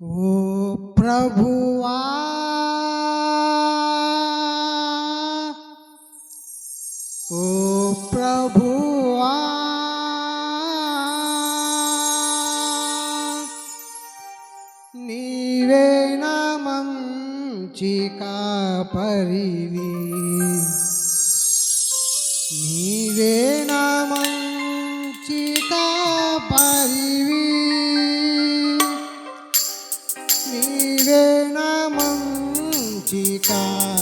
ఓ ప్రభువా! ఓ ప్రభువా! నీవే నమంచికా పరివి నీవే నా time.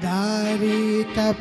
Daddy, the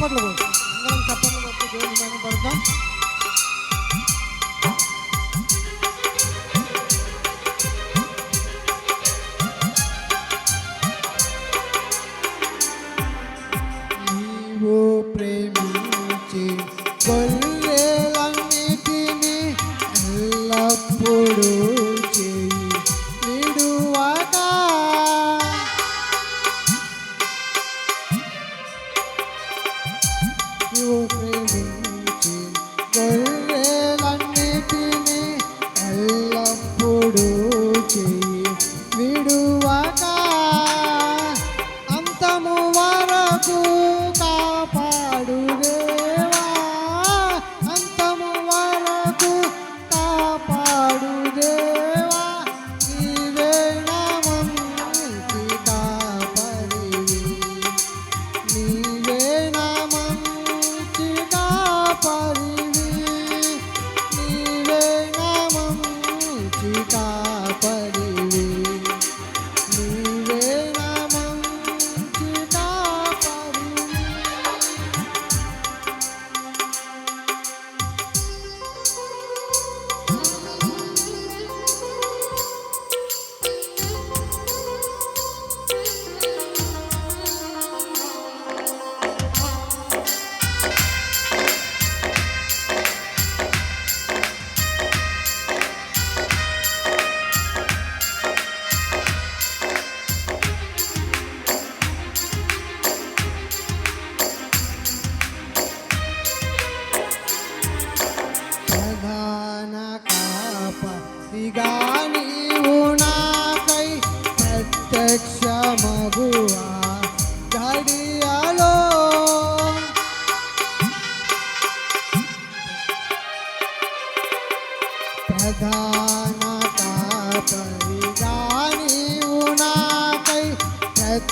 చప్పట్లు చప్పట్లు కొట్టి దేవుని మహిమ పడతాం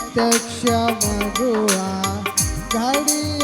ಪ್ರತ್ಯಕ್ಷ ಮಗುವ ಘಡಿ